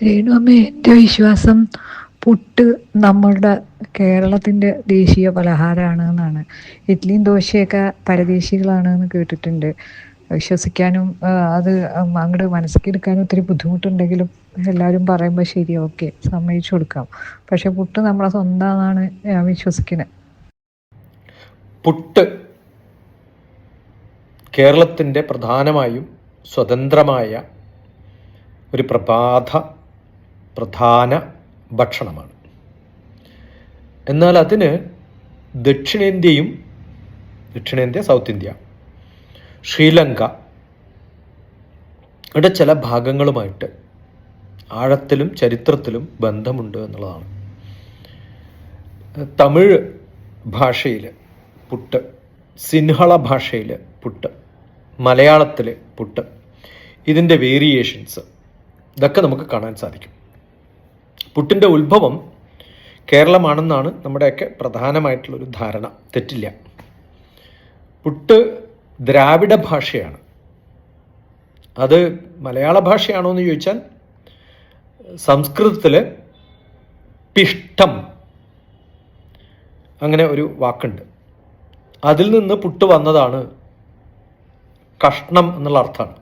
രേണുവമ്മ എന്റെ വിശ്വാസം പുട്ട് നമ്മളുടെ കേരളത്തിന്റെ ദേശീയ പലഹാരമാണ് എന്നാണ് ഇഡ്ഡലിയും ദോശയൊക്കെ പരദേശികളാണ് എന്ന് കേട്ടിട്ടുണ്ട്. വിശ്വസിക്കാനും അത് അങ്ങോട്ട് മനസ്സിലെടുക്കാനും ഒത്തിരി ബുദ്ധിമുട്ടുണ്ടെങ്കിലും എല്ലാവരും പറയുമ്പോൾ ശരി ഓക്കെ സമ്മതിച്ചു കൊടുക്കാം. പക്ഷെ പുട്ട് നമ്മളെ സ്വന്തമാണെന്നാണ് ഞാൻ വിശ്വസിക്കുന്നത് പുട്ട് കേരളത്തിന്റെ പ്രധാനമായും സ്വതന്ത്രമായ ഒരു പ്രഭാത പ്രധാന ഭക്ഷണമാണ്. എന്നാൽ അതിന് ദക്ഷിണേന്ത്യയും ദക്ഷിണേന്ത്യ സൗത്ത് ഇന്ത്യ ശ്രീലങ്ക ഇവിടെ ചില ഭാഗങ്ങളുമായിട്ട് ആഴത്തിലും ചരിത്രത്തിലും ബന്ധമുണ്ട് എന്നുള്ളതാണ്. തമിഴ് ഭാഷയിൽ പുട്ട് സിൻഹള ഭാഷയിൽ പുട്ട് മലയാളത്തിലെ പുട്ട് ഇതിന്റെ വേരിയേഷൻസ് ഇതൊക്കെ നമുക്ക് കാണാൻ സാധിക്കും. പുട്ടിന്റെ ഉത്ഭവം കേരളമാണെന്നാണ് നമ്മുടെയൊക്കെ പ്രധാനമായിട്ടുള്ളൊരു ധാരണ. തെറ്റില്ല. പുട്ട് ദ്രാവിഡ ഭാഷയാണ്. അത് മലയാള ഭാഷയാണോ എന്ന് ചോദിച്ചാൽ സംസ്കൃതത്തിൽ പിഷ്ടം അങ്ങനെ ഒരു വാക്കുണ്ട്. അതിൽ നിന്ന് പുട്ട് വന്നതാണ് കഷ്ണം എന്നുള്ള അർത്ഥമാണ്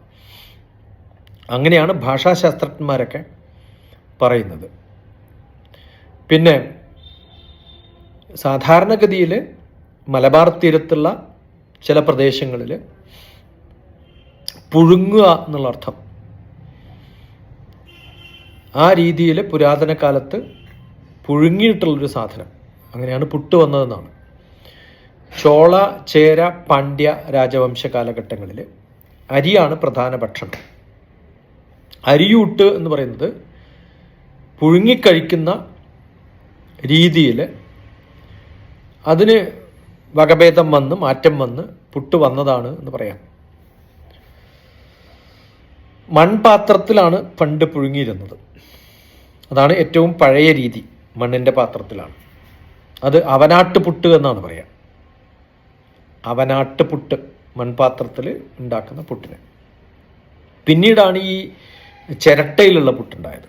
അങ്ങനെയാണ് ഭാഷാശാസ്ത്രജ്ഞന്മാരൊക്കെ പറയുന്നത്. പിന്നെ സാധാരണഗതിയിൽ മലബാർ തീരത്തുള്ള ചില പ്രദേശങ്ങളിൽ പുഴുങ്ങുക എന്നുള്ള അർത്ഥം. ആ രീതിയിൽ പുരാതന കാലത്ത് പുഴുങ്ങിയിട്ടുള്ളൊരു സാധനം. അങ്ങനെയാണ് പുട്ട് വന്നതെന്നാണ്. ചോള ചേര പാണ്ഡ്യ രാജവംശ കാലഘട്ടങ്ങളിൽ അരിയാണ് പ്രധാന ഭക്ഷണം. അരിയൂട്ട് എന്ന് പറയുന്നത് പുഴുങ്ങിക്കഴിക്കുന്ന രീതിയിൽ അതിന് വകഭേദം വന്ന് മാറ്റം വന്ന് പുട്ട് വന്നതാണ് എന്ന് പറയാം. മൺപാത്രത്തിലാണ് പണ്ട് പുഴുങ്ങിയിരുന്നത്. അതാണ് ഏറ്റവും പഴയ രീതി മണ്ണിന്റെ പാത്രത്തിലാണ്. അത് അവനാട്ട് പുട്ട് എന്നാണ് പറയാം. അവനാട്ട് പുട്ട് മൺപാത്രത്തിൽ ഉണ്ടാക്കുന്ന പുട്ടിന്. പിന്നീടാണ് ഈ ചിരട്ടയിലുള്ള പുട്ടുണ്ടായത്.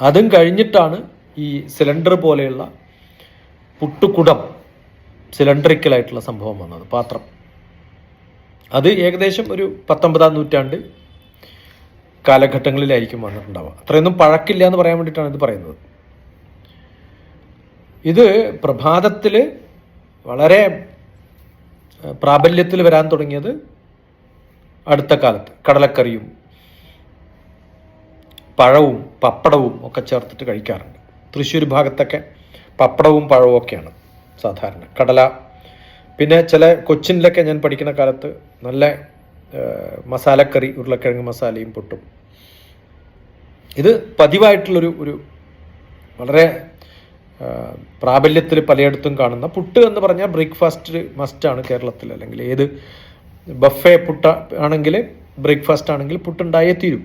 അതും കഴിഞ്ഞിട്ടാണ് ഈ സിലിണ്ടർ പോലെയുള്ള പുട്ടുകുടം സിലിണ്ടറിക്കലായിട്ടുള്ള സംഭവം വന്നത് പാത്രം. അത് ഏകദേശം ഒരു പത്തൊമ്പതാം നൂറ്റാണ്ട് കാലഘട്ടങ്ങളിലായിരിക്കും വന്നിട്ടുണ്ടാവുക. അത്രയൊന്നും പഴക്കില്ല എന്ന് പറയാൻ വേണ്ടിയിട്ടാണ് ഇത് പറയുന്നത്. ഇത് പ്രഭാതത്തിൽ വളരെ പ്രാബല്യത്തിൽ വരാൻ തുടങ്ങിയത് അടുത്ത കാലത്ത്. കടലക്കറിയും പഴവും പപ്പടവും ഒക്കെ ചേർത്തിട്ട് കഴിക്കാറുണ്ട്. തൃശ്ശൂർ ഭാഗത്തൊക്കെ പപ്പടവും പഴവും ഒക്കെയാണ് സാധാരണ. കടല. പിന്നെ ചില കൊച്ചിനിലൊക്കെ ഞാൻ പഠിക്കുന്ന കാലത്ത് നല്ല മസാലക്കറി ഉരുളക്കിഴങ്ങ് മസാലയും പൊട്ടും. ഇത് പതിവായിട്ടുള്ളൊരു ഒരു വളരെ പ്രാബല്യത്തിൽ പലയിടത്തും കാണുന്ന പുട്ട് എന്ന് പറഞ്ഞാൽ ബ്രേക്ക്ഫാസ്റ്റ് മസ്റ്റാണ് കേരളത്തിൽ. അല്ലെങ്കിൽ ഏത് ബഫേ പുട്ട ആണെങ്കിൽ ബ്രേക്ക്ഫാസ്റ്റ് ആണെങ്കിൽ പുട്ടുണ്ടായേ തീരും.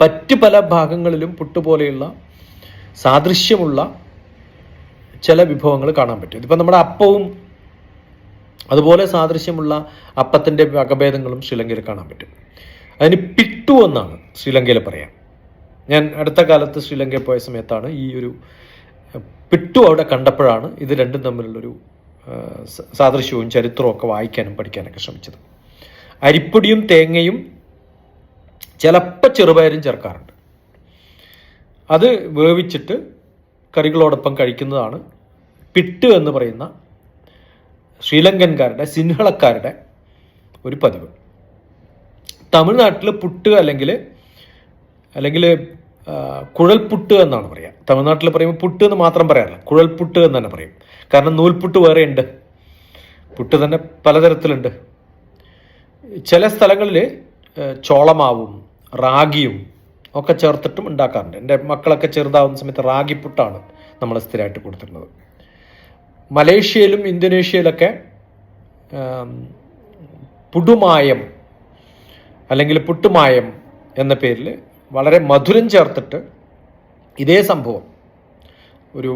മറ്റ് പല ഭാഗങ്ങളിലും പുട്ട് പോലെയുള്ള സാദൃശ്യമുള്ള ചില വിഭവങ്ങൾ കാണാൻ പറ്റും. ഇതിപ്പോൾ നമ്മുടെ അപ്പവും അതുപോലെ സാദൃശ്യമുള്ള അപ്പത്തിന്റെ വകഭേദങ്ങളും ശ്രീലങ്കയിൽ കാണാൻ പറ്റും. അതിന് പിട്ടു എന്നാണ് ശ്രീലങ്കയിൽ പറയാം. ഞാൻ അടുത്ത കാലത്ത് ശ്രീലങ്കയിൽ പോയ സമയത്താണ് ഈ ഒരു പിട്ടു അവിടെ കണ്ടപ്പോഴാണ് ഇത് രണ്ടും തമ്മിലുള്ളൊരു സാദൃശ്യവും ചരിത്രവും ഒക്കെ വായിക്കാനും പഠിക്കാനൊക്കെ ശ്രമിച്ചത്. അരിപ്പൊടിയും തേങ്ങയും ചിലപ്പോൾ ചെറുപയരും ചേർക്കാറുണ്ട്. അത് വേവിച്ചിട്ട് കറികളോടൊപ്പം കഴിക്കുന്നതാണ്. പിട്ട് എന്ന് പറയുന്ന ശ്രീലങ്കൻകാരുടെ സിൻഹളക്കാരുടെ ഒരു പതിവ്. തമിഴ്നാട്ടിൽ പുട്ട് അല്ലെങ്കിൽ അല്ലെങ്കിൽ കുഴൽപുട്ട് എന്നാണ് പറയുക തമിഴ്നാട്ടിൽ പറയുമ്പോൾ പുട്ട് എന്ന് മാത്രം പറയാറില്ല. കുഴൽപുട്ട് എന്ന് തന്നെ പറയും. കാരണം നൂൽപുട്ട് വേറെ ഉണ്ട് പുട്ട് തന്നെ പലതരത്തിലുണ്ട്. ചില സ്ഥലങ്ങളിൽ ചോളമാവും റാഗിയും ഒക്കെ ചേർത്തിട്ടും ഉണ്ടാക്കാറുണ്ട്. എന്റെ മക്കളൊക്കെ ചെറുതാവുന്ന സമയത്ത് റാഗിപ്പുട്ടാണ് നമ്മൾ സ്ഥിരമായിട്ട് കൊടുത്തിരുന്നത് മലേഷ്യയിലും ഇന്തോനേഷ്യയിലൊക്കെ പുടുമായം അല്ലെങ്കിൽ പുട്ടുമായം എന്ന പേരിൽ വളരെ മധുരം ചേർത്തിട്ട് ഇതേ സംഭവം ഒരു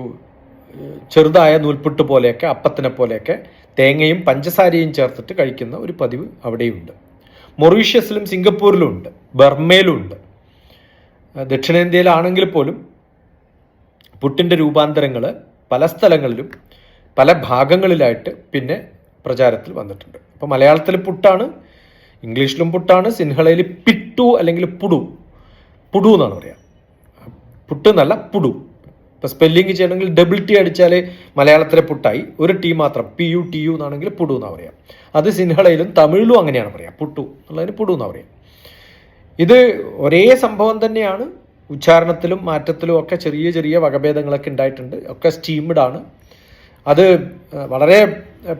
ചെറുതായ നൂൽപുട്ട് പോലെയൊക്കെ അപ്പത്തിനെ പോലെയൊക്കെ തേങ്ങയും പഞ്ചസാരയും ചേർത്തിട്ട് കഴിക്കുന്ന ഒരു പതിവ് അവിടെയുണ്ട്. മൊറീഷ്യസിലും സിംഗപ്പൂരിലും ഉണ്ട്. ബർമയിലും ഉണ്ട്. ദക്ഷിണേന്ത്യയിലാണെങ്കിൽ പോലും പുട്ടിന്റെ രൂപാന്തരങ്ങൾ പല സ്ഥലങ്ങളിലും പല ഭാഗങ്ങളിലായിട്ട് പിന്നെ പ്രചാരത്തിൽ വന്നിട്ടുണ്ട്. അപ്പോൾ മലയാളത്തിൽ പുട്ടാണ് ഇംഗ്ലീഷിലും പുട്ടാണ് സിൻഹളയിൽ പിട്ടു അല്ലെങ്കിൽ പുടു പുടു എന്നാണ് പറയുക പുട്ട് എന്നല്ല പുടു. ഇപ്പോൾ സ്പെല്ലിങ് ചെയ്യണമെങ്കിൽ ഡബിൾ ടി അടിച്ചാൽ മലയാളത്തിലെ പുട്ടായി. ഒരു ടി മാത്രം പി യു ടി യു എന്നാണെങ്കിൽ പുടു എന്നാണ് പറയുക അത് സിൻഹളയിലും തമിഴിലും അങ്ങനെയാണ് പറയുക പുട്ടു എന്നുള്ളതിന് പുടു എന്നാണ് പറയുക ഇത് ഒരേ സംഭവം തന്നെയാണ്. ഉച്ചാരണത്തിലും മാറ്റത്തിലും ഒക്കെ ചെറിയ ചെറിയ വകഭേദങ്ങളൊക്കെ ഉണ്ടായിട്ടുണ്ട്. ഒക്കെ സ്റ്റീംഡ് ആണ്. അത് വളരെ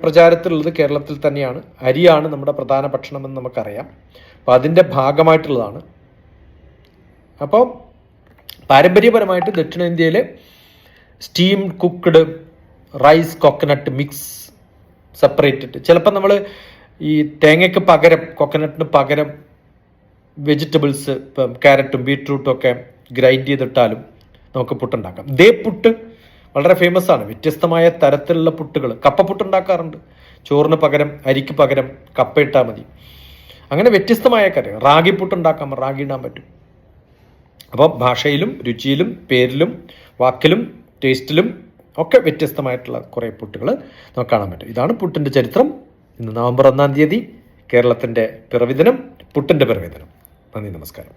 പ്രചാരത്തിലുള്ളത് കേരളത്തിൽ തന്നെയാണ്. അരിയാണ് നമ്മുടെ പ്രധാന ഭക്ഷണമെന്ന് നമുക്കറിയാം. അപ്പോൾ അതിന്റെ ഭാഗമായിട്ടുള്ളതാണ്. അപ്പോൾ പാരമ്പര്യപരമായിട്ട് ദക്ഷിണേന്ത്യയിൽ steam cooked rice coconut mix separated ചിലപ്പോൾ നമ്മൾ ഈ തേങ്ങയ്ക്ക് പകരം കോക്കനട്ടിന് പകരം വെജിറ്റബിൾസ് ഇപ്പം ക്യാരറ്റും ബീട്രൂട്ടും ഒക്കെ ഗ്രൈൻഡ് ചെയ്തിട്ടാലും നമുക്ക് പുട്ടുണ്ടാക്കാം. ദേ പുട്ട് വളരെ ഫേമസ് ആണ്. വ്യത്യസ്തമായ തരത്തിലുള്ള പുട്ടുകൾ കപ്പപ്പുട്ട് ഉണ്ടാക്കാറുണ്ട്. ചോറിന് പകരം അരിക്ക് പകരം കപ്പ ഇട്ടാൽ മതി. അങ്ങനെ വ്യത്യസ്തമായ കാര്യം റാഗി പുട്ടുണ്ടാക്കാം റാഗി ഇടാൻ പറ്റും. അപ്പോൾ ഭാഷയിലും രുചിയിലും പേരിലും വാക്കിലും ടേസ്റ്റിലും ഒക്കെ വ്യത്യസ്തമായിട്ടുള്ള കുറേ പുട്ടുകൾ നമുക്ക് കാണാൻ പറ്റും. ഇതാണ് പുട്ടിന്റെ ചരിത്രം. ഇന്ന് നവംബർ ഒന്നാം തീയതി കേരളത്തിന്റെ പിറവിദിനം പുട്ടിന്റെ പിറവിദിനം. നന്ദി നമസ്കാരം